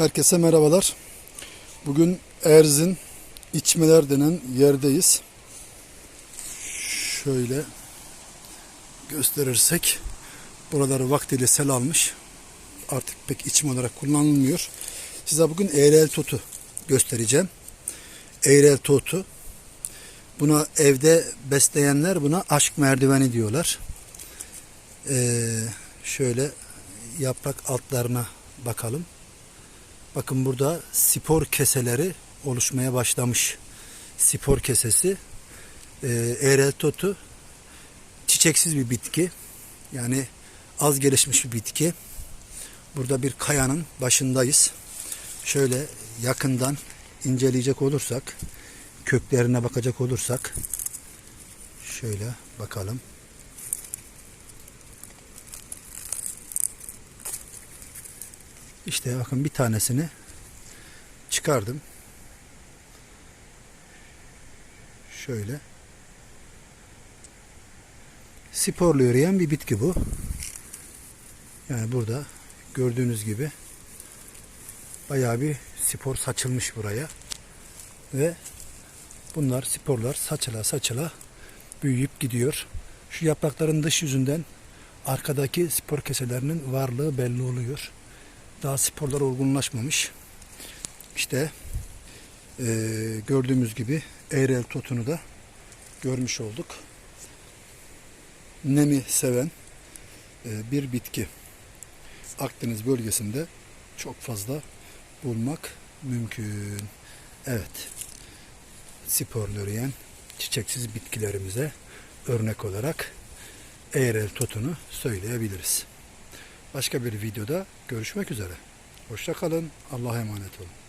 Herkese merhabalar. Bugün Erzin İçmeler denen yerdeyiz. Şöyle gösterirsek buraları vaktiyle sel almış. Artık pek içim olarak kullanılmıyor. Size bugün eğrel totu göstereceğim. Eğrel totu. Buna evde besleyenler buna aşk merdiveni diyorlar. Ee, şöyle yaprak altlarına bakalım. Bakın burada spor keseleri oluşmaya başlamış. Spor kesesi. E, eğreltotu çiçeksiz bir bitki. Yani az gelişmiş bir bitki. Burada bir kayanın başındayız. Şöyle yakından inceleyecek olursak, köklerine bakacak olursak, şöyle bakalım. İşte bakın bir tanesini çıkardım. Şöyle. Sporlu yürüyen bir bitki bu. Yani burada gördüğünüz gibi bayağı bir spor saçılmış buraya. Ve bunlar sporlar saçıla saçıla büyüyüp gidiyor. Şu yaprakların dış yüzünden arkadaki spor keselerinin varlığı belli oluyor. Daha sporlar olgunlaşmamış. İşte eee, gördüğümüz gibi eğrel totunu da görmüş olduk. Nemi seven eee, bir bitki. Akdeniz bölgesinde çok fazla bulmak mümkün. Evet. Sporlu yürüyen çiçeksiz bitkilerimize örnek olarak eğrel totunu söyleyebiliriz. Başka bir videoda görüşmek üzere. Hoşça kalın. Allah'a emanet olun.